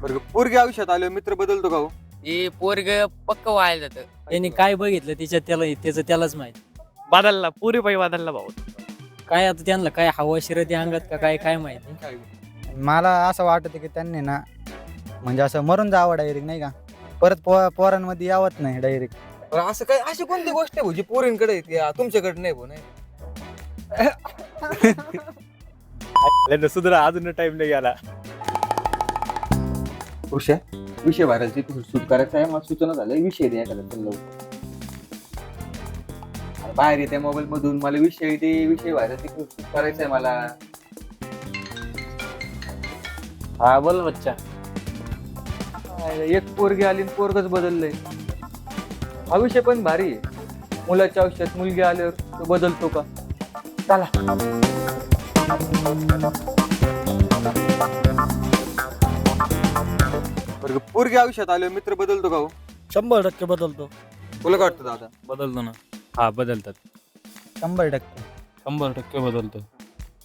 बरं पोरगी आयुष्यात आलं मित्र बदलतो का हो? ते पोरग पक्क व्हायला जातं. त्यांनी काय बघितलं तिच्यात त्याला त्याचं त्यालाच माहीत. बदलला पुरी पाई बदलला भाऊ. काय आता त्यांना काय हवा शिरती अंगात का काय काय माहिती मला असं वाटत की त्यांनी ना म्हणजे असं मरून जावं डायरेक्ट नाही का? परत पो पोरांमध्ये यावत नाही डायरेक्ट बरं, असं काय अशी कोणती गोष्ट आहे भाऊ, जी पोरींकडे आहे, ती, आ, तुमच्याकडे नाही भाऊ नाही? सुधरा अजून टाइम नाही गेला उषा विषय व्हायरलची शूट करायचा आहे? मला सूचना झालं विषय द्या एखादा लवकर. बाहेर येते मोबाईल मधून मला विषय दे विषय व्हायरलची शूट करायचा आहे मला? हा बोल बच्चा. एक पोरगी आली आणि पोरगच बदललंय. हा विषय पण भारी आहे. मुलाच्या आयुष्यात मुलगी आल्यावर तो बदलतो का? चला. बरं पोरगी आयुष्यात आल्यावर मित्र बदलतो का हो? शंभर टक्के बदलतो. तुला काय वाटतं दादा? बदलतो ना. हा बदलतात. शंभर टक्के. शंभर टक्के बदलतो.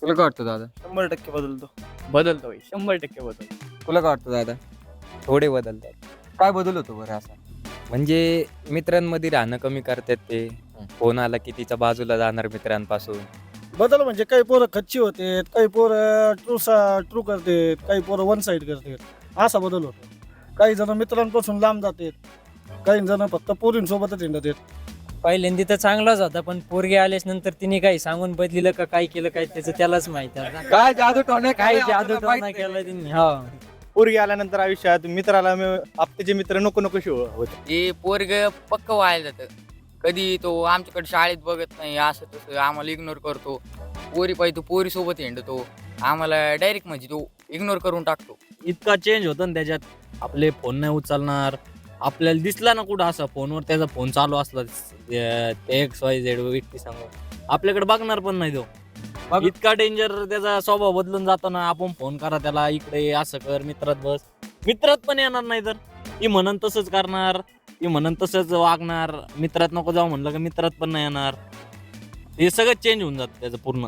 तुला काय वाटतं दादा? शंभर टक्के बदलतो. बदलतो भाई, शंभर टक्के बदलतो. तुला काय वाटतं दादा? थोडे बदलतात. काय बदल होतो बरं असा? म्हणजे मित्रांमध्ये राहणं कमी करतात ते. फोन आला की तिच्या बाजूला जाणार मित्रांपासून. बदल म्हणजे काही पोरं खच्ची होते काही पोरं ट्रू ट्रू करतात काही पोरं वन साईड करतात. असा बदल होतो. काही जण मित्रांपासून लांब जातात. काही जण फक्त पोरींसोबतच हिंडत आहेत पहिल्यांदा तर चांगलाच होता पण पोरगे आल्याच नंतर तिने काही सांगून बदलिलं का काय केलं काय त्याचं त्यालाच माहिती आता. काय जादू टोने काय जादू टोना केला त्यांनी हा. पोरगी आल्यानंतर आयुष्यात मित्राला मी- आपल्याचे मित्र नको नको शिव होते. ते पोरग पक्क व्हायला जातं. कधी तो आमच्याकडे शाळेत बघत नाही असं तसं आम्हाला इग्नोर करतो. पोरी पाहिजे तो पोरी सोबत हिंडतो. आम्हाला डायरेक्ट म्हणजे तो इग्नोर करून टाकतो. इतका चेंज होतो ना त्याच्यात. आपले फोन नाही उचलणार. आपल्याला दिसला ना कुठं असा फोनवर त्याचा फोन चालू असला ते एक्स वाय झेड व्यक्ती सांगू आपल्याकडे बघणार पण नाही तो. बघ- इतका डेंजर त्याचा स्वभाव बदलून जातो ना आपण फोन करा त्याला इकडे ये, असं कर मित्रात बस. मित्रात पण येणार नाही तर. ती म्हणन तसंच करणार ती म्हणन तसंच वागणार. मित्रात नको जाऊ म्हणलं का मित्रात पण नाही येणार. हे सगळं चेंज होऊन जातं त्याचं पूर्ण.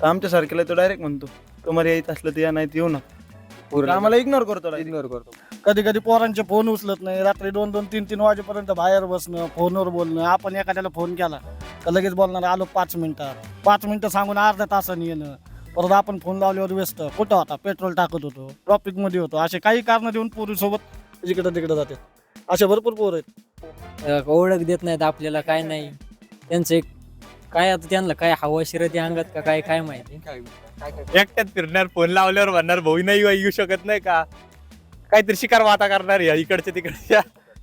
तर आमच्या सारखेला तो डायरेक्ट म्हणतो तुम्हाला यायचं असलं तर या नाही येऊ नका. आम्हाला इग्नोर करतो इग्नोर करतो. कधी कधी पोरांचे फोन उचलत नाही. रात्री दोन दोन तीन तीन वाजेपर्यंत बाहेर बसणं फोनवर बोलणं. आपण एखाद्याला फोन केला का लगेच बोलणार आलो पाच मिनिटात पाच मिनिटं सांगून अर्ध्या तासाने येणं. परत आपण फोन लावल्यावर व्यस्त. कुठं होता? पेट्रोल टाकत होतो. ट्रॉफिकमध्ये होतो. असे काही कारण देऊन पोरी सोबत इकडे तिकडे जातात. असे भरपूर पोर आहेत. अं, ओळख देत नाहीत आपल्याला काय नाही. त्यांचं एक काय आता त्यांना काय हवा शिरती अंगात का काय काय माहिती? काय काय काय एकट्यात फिरणार फोन लावल्यावर म्हणणार भाऊ नाही येऊ शकत नाही का? काहीतरी शिकार वाता करणार या इकडच्या तिकडच्या.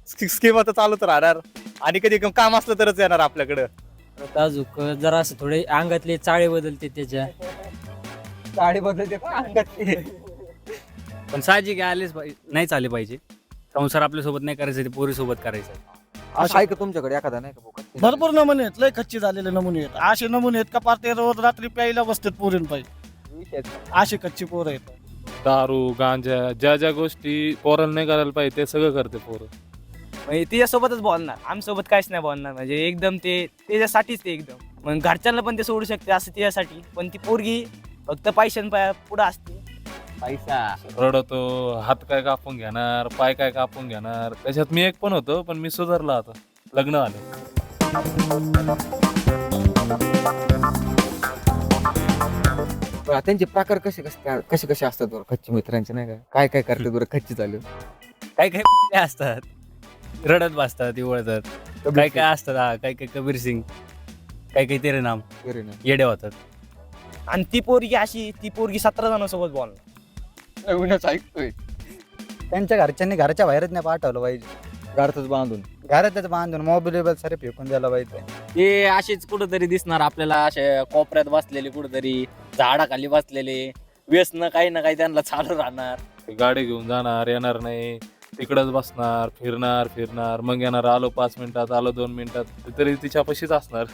स्कीम आता चालूच राहणार. आणि कधी काम असलं तरच येणार आपल्याकडं. आता अजून जरा असं थोडे अंगातले चाळे बदलते त्याच्या. साडी बदलते पण अंगात पण साहजिक आहे, आलेच पाहिजे नाहीच आले पाहिजे. संसार आपल्यासोबत नाही करायचं ते पोरीसोबत करायचं. असं आहे का तुमच्याकडे एखादा नाही का भाऊ? भरपूर नमुने आहेत. लय खच्ची झालेले नमुने आहेत. असे नमुने आहेत का पार ते रोज रात्री प्यायला बसतात पोरीन पाहिजे असे कच्ची पोरं आहेत. दारू गांजा ज्या ज्या गोष्टी पोराला नाही करायला पाहिजे ते सगळं करते पोरं. म्हणजे तिच्यासोबतच बोलणार. आमच्यासोबत काहीच नाही बोलणार. म्हणजे एकदम ते त्याच्यासाठीच ते एकदम. मग घरच्यांना पण ते सोडू शकते असं तिच्यासाठी. पण ती पोरगी फक्त पैशां पुढे असते. पैसा. रडतो हात काय कापून घेणार पाय काय कापून घेणार. त्याच्यात मी एक पण होतो पण मी सुधारला आता. लग्न आलं. त्यांचे प्रकार कसे कसे कसे कसे असतात बरं खच्ची मित्रांचे नाही का? काय काय करतात बरं खच्ची चालू? काही काही असतात. रडत बसतात इवळतात काही काय असतात हा काही काही कबीर सिंग. काही काही तेरे नाम. बरे ना येडे होतात. आणि ती पोरगी अशी ती पोरगी सतरा जणांसोबत बोलणार. नवीनच ऐकतोय. त्यांच्या घरच्यांनी घराच्या बाहेरच नाही पाठवलं पाहिजे. गारतच बांधून. घरातच बांधून मोबाईल सारे फेकून द्यायला पाहिजे. ते असेच कुठंतरी दिसणार आपल्याला असे कोपऱ्यात बसलेले कुठंतरी झाडाखाली बसलेले व्यसन काही ना काही त्यांना चालू राहणार. गाडी घेऊन जाणार येणार नाही तिकडच बसणार फिरणार फिरणार मग येणार आलो पाच मिनिटात आलो दोन मिनिटात तरी तिच्यापाशीच असणार.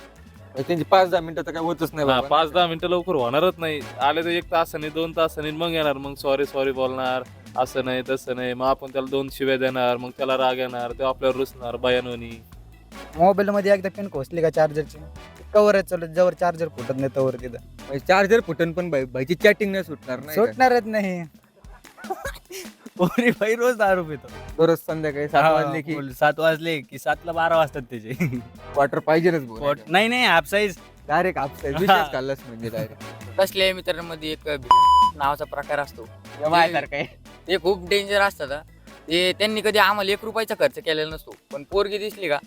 त्यांची पाच दहा मिनिटं तर काय होतच नाही हा, बाबा. पाच दहा मिनिटं लवकर होणारच नाही. आले तर एक तासाने दोन तासाने मग येणार मग सॉरी सॉरी बोलणार. असं नाही तसं नाही. मग आपण त्याला दोन शिव्या देणार मग त्याला राग येणार ते आपल्यावर रुसणार बयानोनी. मोबाईल मध्ये एकदा पिन खोसली का चार्जरची कवर चालत जवळ चार्जर फुटत नाही तवर तिथं. चार्जर फुटन पण बाई- बाईची चॅटिंग नाही सुटणार नाही का? सुटणारच नाही. पोरी बाई रोज दारू पितो दररोज संध्याकाळी सात वाजले की बोल, सात वाजले की सातला बारा वाजतात त्याचे. क्वार्टर पाहिजेच पोट नाही नाही हाफ साईज डायरेक्ट आपसाय विशेष खाल्लास म्हणजे डायरेक्ट तसल्या मित्रांमध्ये एक नावाचा प्रकार असतो. ते- ते खूप डेंजर असतात हा. ते त्यांनी कधी आम्हाला एक रुपयाचा खर्च केलेला नसतो. पण पोरगी दिसली का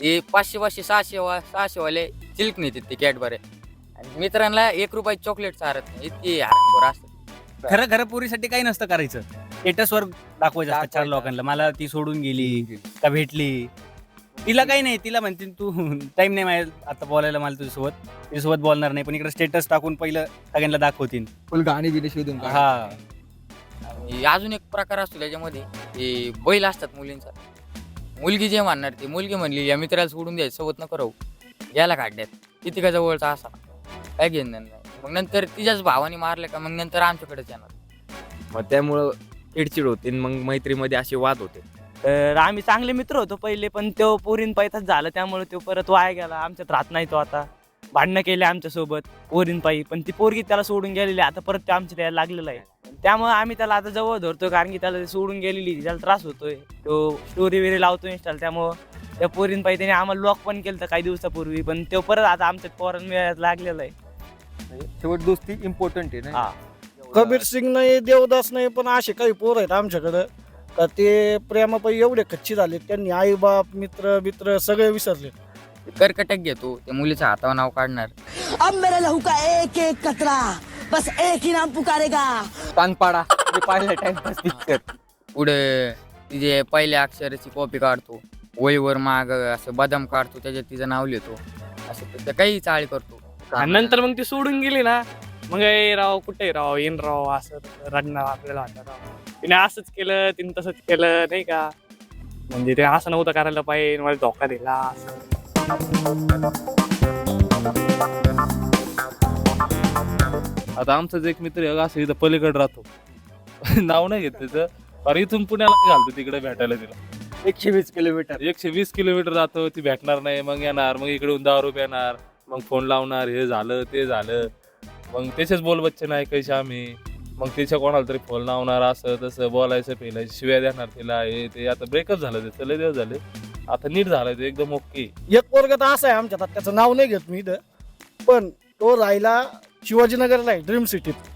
ते पाचशे पाचशे सहाशे वा सहाशे वाले चिल्क नेतात ते कॅडबरे आणि मित्रांना एक रुपयाची चॉकलेट चारत नाही इतकी हरामखोर असतात. खरं खरं पोरीसाठी काही नसतं करायचं. स्टेटसवर दाखवायचं असतं चार लोकांना. मला ती सोडून गेली का भेटली? तिला काही नाही तिला म्हणते तू टाइम नाही माझ्या आता बोलायला मला तुझ्यासोबत. तुझ्यासोबत बोलणार नाही पण इकडे स्टेटस टाकून पहिलं सगळ्यांना दाखवतील फुल गाणी बिणी शोधून काढ. हा अजून एक प्रकार असतो त्याच्यामध्ये ते बैल असतात मुलींचा. मुलगी जे म्हणणार ती मुलगी म्हणली या मित्राला सोडून द्यायचं सोबत नको राहू. याला काढण्यात. किती का जवळचा असा. काय घेणं नाही. मग नंतर तिच्याच भावाने मारलं का मग नंतर आमच्याकडेच येणार. मग त्यामुळं चिडचिड होते आणि मग मैत्रीमध्ये असे वाद होते. तर आम्ही चांगले मित्र होतो पहिले पण तो पोरीन पायथाच झालं. त्यामुळे तो परत वाया गेला. आमच्यात राहत नाही तो आता. भांडणं केले आमच्यासोबत पोरीन पायी पण ती पोरगी त्याला सोडून गेलेली आता परत ते आमच्या त्याला लागलेलं आहे. त्यामुळे आम्ही त्याला आता जवळ धरतो कारण की त्याला ते सोडून गेलेली त्याला त्रास होतोय. तो स्टोरी वगैरे लावतो इंस्टाला त्यामुळं त्या पोरीन पायी त्याने आम्हाला लॉक पण केलं काही दिवसापूर्वी. पण तो परत आता आमच्या पोरण मिळायला लागलेला आहे. शेवट दोस्ती इम्पॉर्टंट आहे ना हा. कबीर सिंग नाही देवदास नाही पण असे काही पोर आहेत आमच्याकडं. का ते प्रेमापायी एवढे कच्ची झाले त्यांनी आई बाप मित्र मित्र सगळे विसरले करकटक घेतो त्या मुलीच्या हातावर नाव काढणार. अब मेरे लहू का एक एक कतरा बस एक ही नाम पुकारेगा. कानपाडा ते पाहिलं टाइमपास पिक्चर पुढे तिचे पहिल्या अक्षराची कॉपी काढतो वहीवर माग असं बदाम काढतो त्याच्यात तिचं नाव लिहितो. असं ते- ते काही चाळी करतो. आणि नंतर मग ती सोडून गेली ना मग ए राव कुठे राव येईन राव असं रडणार आपल्याला वाटतं राव. तिने असंच केलं तिने तसंच केलं नाही का? म्हणजे ते असं नव्हतं करायला पाहिजे मला धोका दिला असं. आता आमचाच एक मित्र आहे, असं इथं पलीकडे राहतो. नाव नाही घेत त्याचं. पण इथून पुण्याला घालतो तिकडे भेटायला तिला. एकशे वीस किलोमीटर. एकशे वीस किलोमीटर जातो ती भेटणार नाही मग येणार मग इकडे दहा रुपये येणार मग फोन लावणार हे झालं ते झालं. मग त्याचेच बोल बच्चे नाही कैसे आम्ही? मग त्याच्या कोणाला तरी फोन लावणार असं तसं बोलायचं पेलायचं शिव्या देणार तिला हे ते. आता ब्रेकअप झालं ते लय दिवस झाले. आता नीट झालं ते एकदम ओके. एक पोरग तर असं आहे आमच्यात आता त्याचं नाव नाही घेत मी इथं. पण तो राहिला शिवाजीनगरला आहे ड्रीम सिटीत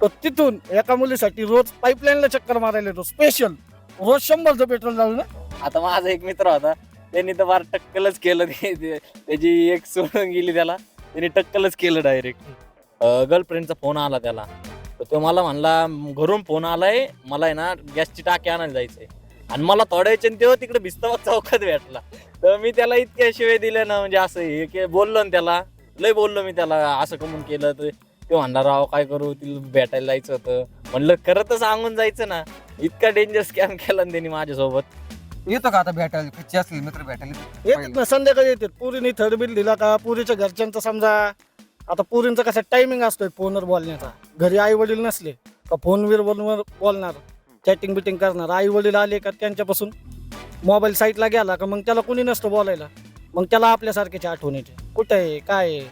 तो तिथून एका मुलीसाठी रोज पाईपलाईनला चक्कर मारायला येतो स्पेशल रोज शंभरचं पेट्रोल लावलं ना? आता माझा एक मित्र होता त्यांनी तर फार टक्कलच केलं ते- ते- त्याची एक सोडून गेली त्याला. त्यांनी टक्कलच केलं डायरेक्ट गर्लफ्रेंडचा फोन आला त्याला. तर तो मला म्हणला घरून फोन आलाय मला आहे ना गॅसची टाकी आणायला जायचंय. आणि मला थोड्या वेळच्याने तेव्हा तिकडे भिस्तवात चौकात भेटला. तर मी त्याला इतक्या शिवाय दिल्या ना म्हणजे असं हे की बोललो ना त्याला. लय बोललो मी त्याला असं कमून केलं तर. ते म्हणणार राव काय करू? तिला भेटायला जायचं होतं. म्हणलं खरं तर सांगून जायचं ना. इतका डेंजर स्कॅम केला ना त्यांनी माझ्यासोबत. येतो का आता भेटायला? कच्ची असली मित्र भेटायला? येतात ना संध्याकाळी येतात. पुरीने थर्ड बिल दिला का? पुरीच्या घरच्यांचं समजा. आता पुरींचा कसा टायमिंग असतोय फोनवर बोलण्याचा. घरी आई वडील नसले का फोनवर बोलवर बोलणार? चॅटिंग बिटिंग करणार. आई वडील आले का त्यांच्यापासून मोबाईल साईटला गेला का मग त्याला कोणी नसतं बोलायला. मग त्याला आपल्यासारख्याची आठवण येते. कुठं आहे? काय आहे?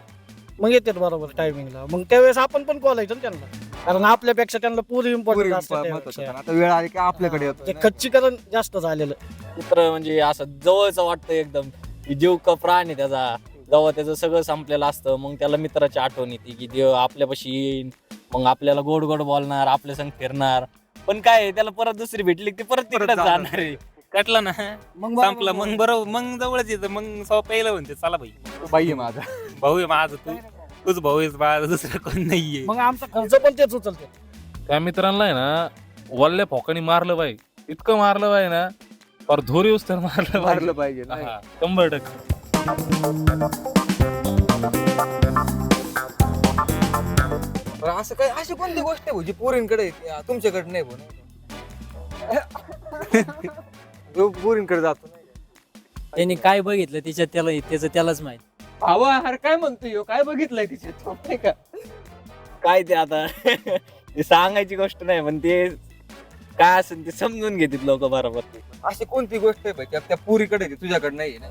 मग येतात बरोबर टायमिंगला मग त्यावेळेस आपण पण बोलायचं ना त्यांना. कारण आपल्यापेक्षा त्यांना पुरी इम्पॉर्टंट असतं त्यापेक्षा. आता वेळ आली की आपल्याकडे येतो. ते खच्चीकरण जास्त झालेलं. मित्र म्हणजे असं जवळचं वाटतं एकदम. की जीव का प्राण आहे त्याचा. जेव्हा त्याचं सगळं संपलेलं असतं मग त्याला मित्राची आठवण येते की देव आपल्यापाशी येईन. मग आपल्याला गोड गोड बोलणार आपल्या संग फिरणार. पण काय आहे, त्याला परत दुसरी भेटली की ते परत तिकडे जाणार. आहे. कटलं ना? मग संपलं. मग बरोबर मग जवळच येतं. मग सव पहिलं म्हणते चला भाई बाई आहे माझा. भाऊ आहे माझं तू तूच भाऊ आहेस माझा दुसरं कोण नाहीये. मग आमचा खर्च पण तेच उचलते. त्या मित्रांना आहे ना वल्ल्या फोकानी मारलं बाई. इतकं मारलं बाई ना पर धोरी उस्तर मारलं मारलं पाहिजे नाही. हा, शंभर टक्के. असं काय अशी कोणती गोष्ट आहे भाऊ जी पोरींकडे आहे, ती तुमच्याकडे नाही भाऊ जो पोरींकडे जातो नाही. का? त्यांनी काय बघितलं तिच्यात त्याला त्याचं त्यालाच माहीत. अहो अरे काय म्हणतोय ह्यो? काय बघितलंय तिच्यात? नाही का? काय ते आता? ते सांगायची गोष्ट नाही पण ते काय असेल ते समजून घेतात लोक बरोबर. अशी कोणती गोष्ट आहे भाई त्या- त्या पुरीकडे आहे, ती तुझ्याकडे नाही ना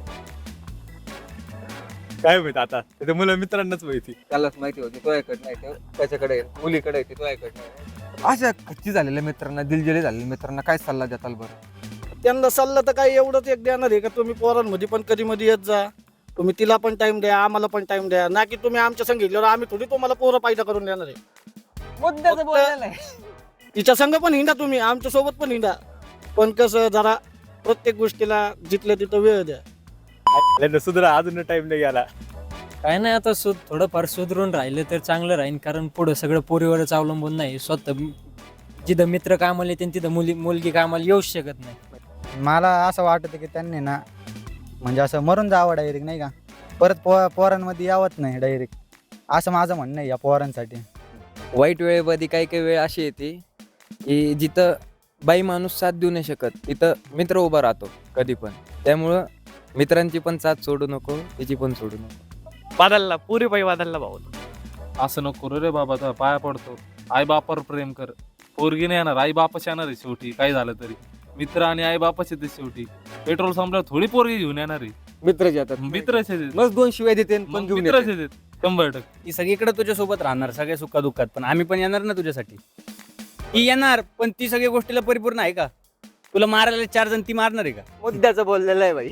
काय माहीत आता? ते मुलं मित्रांनाच माहिती. त्यालाच माहिती होती तुझ्याकडे नाही ते त्याच्याकडे आहे. मुलीकडे आहे, ती तुझ्याकडे नाही. अशा खच्ची झालेल्या मित्रांना दिलजले झालेल्या मित्रांना काय सल्ला देताल बरं? त्यांना सल्ला तर काय एवढंच एक देणार आहे का? तुम्ही पोरांमध्ये पण कधी मध्ये येत जा. तुम्ही तिला पण टाइम द्या आम्हाला पण टाइम द्या. ना की तुम्ही आमच्या संग घेतल्यावर आम्ही थोडी तुम्हाला पोरं पायदा करून देणार आहे. मुद्द्याचं तिच्या संग पण हिंडा तुम्ही आमच्यासोबत पण हिंडा. पण कसं जरा प्रत्येक गोष्टीला जिथल्या तिथं वेळ द्या. सुधरा अजून टाइम नाही गेला. काय नाही आता सुध थोडंफार सुधरून राहिलं तर चांगलं राहील कारण पुढं सगळं पोरीवरच अवलंबून नाही. स्वतः जिथं मित्र कामाला येते तिथं मुली मुलगी कामाला येऊच शकत नाही. मला असं वाटतं की त्यांनी ना म्हणजे असं मरून जावं डायरेक्ट नाही का? परत पो पोरांमध्ये यावंच नाही डायरेक्ट असं माझं म्हणणं आहे या पोरांसाठी. वाईट वेळेमध्ये काही काही वेळ अशी येते की जिथं बाई माणूस साथ देऊ नाही शकत तिथं मित्र उभा राहतो कधी पण त्यामुळं मित्रांची पण साथ सोडू नको तिची पण सोडू नको. बदलला पुरी पायी बदलला भाऊ. असं नको करू रे बाबा तर पाया पडतो. आई बापावर प्रेम कर. पोरगी नाही येणार आई बापाच येणार आहे शेवटी काय झालं तरी. मित्र आणि आई बापाच येते शेवटी. पेट्रोल संपल्यावर थोडी पोरगी घेऊन येणार आहे. येतात. मित्रच येतात. मग दोन शिवाय देते पण मग घेऊन मित्रच येते. येतात. शंभर टक्के. ती सगळीकडे तुझ्या सोबत राहणार सगळ्या सुखा दुःखात पण आम्ही पण येणार ना तुझ्यासाठी. ती येणार पण ती सगळ्या गोष्टीला परिपूर्ण आहे का? तुला मारायला चार जण ती मारणार आहे का? मुद्द्याचं बोललेलं आहे बाई.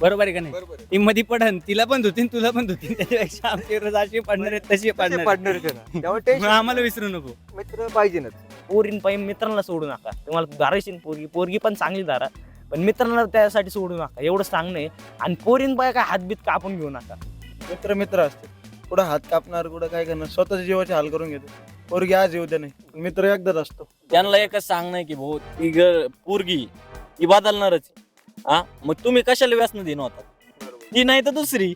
बरोबर आहे का नाही? ती मध्ये पडन तिला पण धुतीन तुला पण धुतीन. त्याच्यापेक्षा आमची रोज अशी पडणार आहेत तशी पडणार पार्टनर आहेत. त्यामुळे मग tension आम्हाला विसरू नको. मित्र पाहिजेच पोरीन पायी मित्रांना सोडू नका. तुम्हाला धारायची पोरगी पोरगी पण चांगली धारा पण मित्रांना त्यासाठी सोडू नका. एवढं सांगणं आहे. आणि पोरीन पाय काय हातबीत कापून घेऊ नका. मित्र मित्र असते कुठं हात कापणार कुठं काय करणार स्वतःच्या जीवाचे हाल करून घेतो. पोरगी आज येऊ दे नाही. मित्र एकदाच असतो. त्यांना एकच सांगणं की भाऊ ती ग- पोरगी ती बदलणारच हा? मग तुम्ही कशाला व्यसन देणं होता? ती नाही तर दुसरी.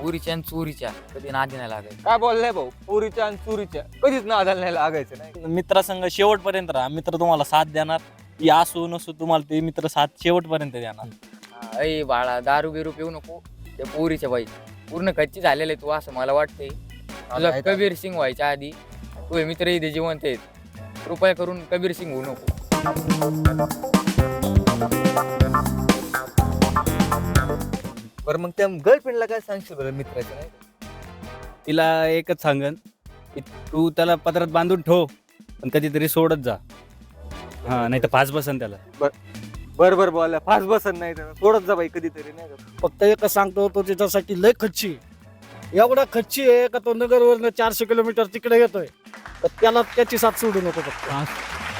पुरीच्या आणि चोरीच्या. कधी नादी नाही लागायचं. काय बोललाय भाऊ? पुरीच्या आणि चुरीच्या. कधीच नादाला नाही लागायचं नाही मित्रासंग शेवटपर्यंत राहा. मित्र तुम्हाला साथ देणार. ती असू नसू तुम्हाला ते मित्र साथ शेवटपर्यंत देणार. हा, अय बाळा दारू बिरू पिऊ नको. त्या पोरीच्या बाई. पूर्ण कच्ची झालेलं तू असं मला वाटतंय. तुझा कबीर सिंग व्हायच्या आधी तुझे मित्र इथे जिवंत आहेत. कृपया करून कबीर सिंग होऊ नको. बरं मग त्या गर्लफ्रेंडला काय सांगशील बरं मित्राच्या नाही तिला एकच सांगन की तू त्याला पत्रात बांधून ठेव पण कधीतरी सोडत जा. हा नाही तर पाच बसन त्याला. बरं बरं बोला फास्ट बसन नाही तर सोडत जा बाई कधीतरी नाही का? फक्त एकच सांगतो तो त्याच्यासाठी लय खच्ची आहे. एवढा खच्ची आहे का तो नगरवरनं चारशे किलोमीटर तिकडे येतोय. तर त्याला त्याची साथ सोडू नको फक्त.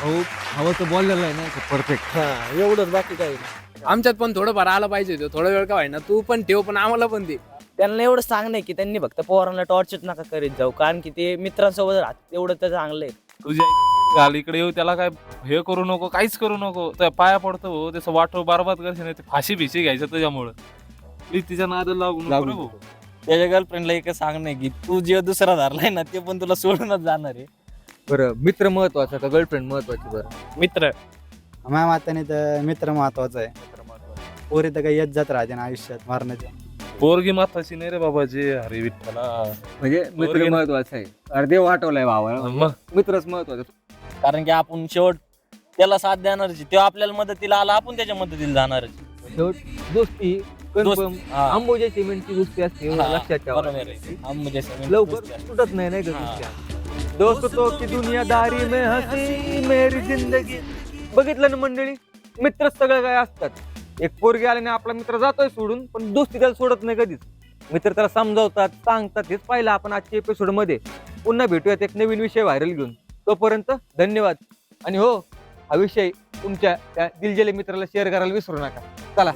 हो हवं तर बोललेलं आहे नाही परफेक्ट हा एवढंच बाकी काही नाही. आमच्यात पण थोडंफार आलं पाहिजे होतं. थोडा वेळ का व्हायना तू पण ठेव पण आम्हाला पण दे. त्यांना एवढं सांगणं आहे की त्यांनी फक्त पोरांना टॉर्चर नका करीत जाऊ. कारण की ते मित्रांसोबत राहत तेवढं तर चांगलं आहे. तुझ्या आई घाल इकडे येऊ त्याला काय हे करू नको काहीच करू नको. त्या पाया पडतो भाऊ त्याचं वाटो बरबाद करशील नाही ते फाशी भिशी घ्यायचं त्याच्यामुळं. प्लीज तिच्या नादाला लागू नको रे भाऊ. त्याच्या गर्लफ्रेंडला एकच सांगणं की तू जे दुसरा धरलाय ना ते पण तुला सोडूनच जाणार आहे. बरं मित्र महत्त्वाचा का गर्लफ्रेंड महत्वाची? बरं. मित्र. माझ्या माताने तर मित्र महत्त्वाचा आहे. पोरी तर काही येत जात राहते ना आयुष्यात मारण्याच्या पोरगी माताची नाही रे बाबा जे हरी विठ्ठला. म्हणजे मित्र पोरगी- महत्त्वाचा आहे. अर्धे वाटवलाय भावाला मग? मित्रच महत्त्वाचा. कारण की आपण शेवट त्याला साथ देणारच तेव्हा आपल्याला मदतीला आला आपण त्याच्या मदतीला जाणारच शेवट दोस्ती हा. अंबोजा सिमेंटची दोस्ती असते एवढं हा, लक्षात ठेवा. बरोबर आहे. आंबोजा सिमेंट लवकर दोस्ती. सुटत नाही नाही का हा. दोस्तों की दुनियादारी में हसी मेरी जिंदगी। बघितलं ना मंडळी? मित्र सगळं काय असतात? एक पोरगी आल्याने आपला मित्र जातोय सोडून पण दोस्ती त्याला सोडत नाही कधीच. मित्र त्याला समजावतात सांगतात हेच पाहिलं आपण आजच्या एपिसोडमध्ये. पुन्हा भेटूयात एक नवीन विषय व्हायरल घेऊन. तोपर्यंत धन्यवाद. आणि हो हा विषय तुमच्या त्या दिलजेले मित्राला शेअर करायला विसरू नका. चला.